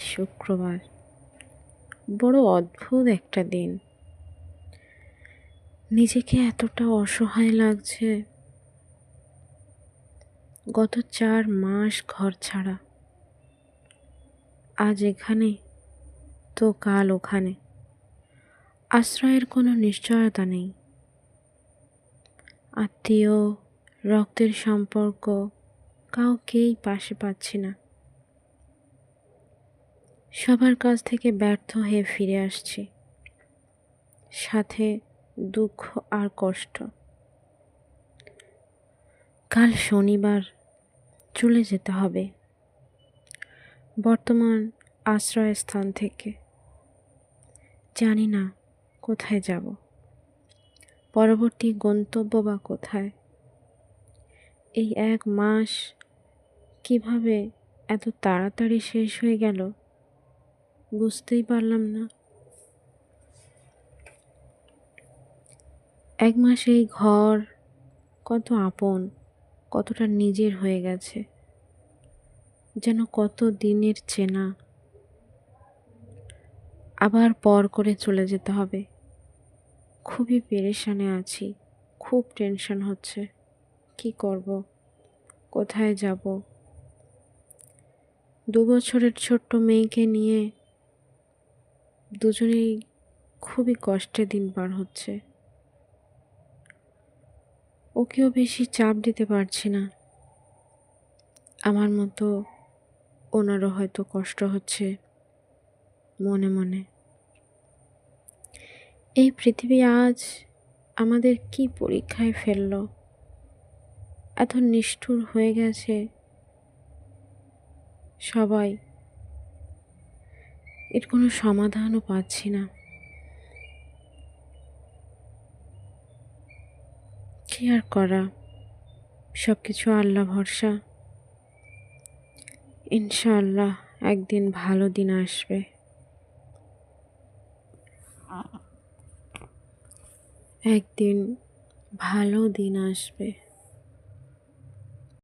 শুক্রবার। বড় অদ্ভুত একটা দিন। নিজেকে এতটা অসহায় লাগছে। গত চার মাস ঘর ছাড়া। আজ এখানে, তো কাল ওখানে। আশ্রয়ের কোনো নিশ্চয়তা নেই। আত্মীয়, রক্তের সম্পর্ক, কাউকেই পাশে পাচ্ছি না। সবার কাছ থেকে ব্যর্থ হয়ে ফিরে আসছি। সাথে দুঃখ আর কষ্ট। কাল শনিবার চলে যেতে হবে। বর্তমান আশ্রয়স্থান থেকে। জানি না কোথায় যাব। পরবর্তী গন্তব্য বা কোথায়? এই এক মাস কীভাবে এত তাড়াতাড়ি শেষ হয়ে গেল? বুঝতেই পারলাম না। এক মাস এই ঘর, কত আপন, কতটা নিজের হয়ে গেছে, যেন কত দিনের চেনা। আবার পর করে চলে যেতে হবে। খুবই পেরেশানে আছি, খুব টেনশন হচ্ছে। কি করব? কোথায় যাব? দু বছরের ছোট্ট মেয়েকে নিয়ে দুজনেই খুবই কষ্টে দিন পার হচ্ছে। ওকেও বেশি চাপ দিতে পারছি না। আমার মতো ওনারও হয়তো কষ্ট হচ্ছে মনে মনে। এই পৃথিবী আজ আমাদের কি পরীক্ষায় ফেলল? এত নিষ্ঠুর হয়ে গেছে সবাই। এর কোনো সমাধানও পাচ্ছি না। কি আর করা? সব কিছু আল্লাহ ভরসা। ইনশাআল্লাহ একদিন ভালো দিন আসবে। একদিন ভালো দিন আসবে।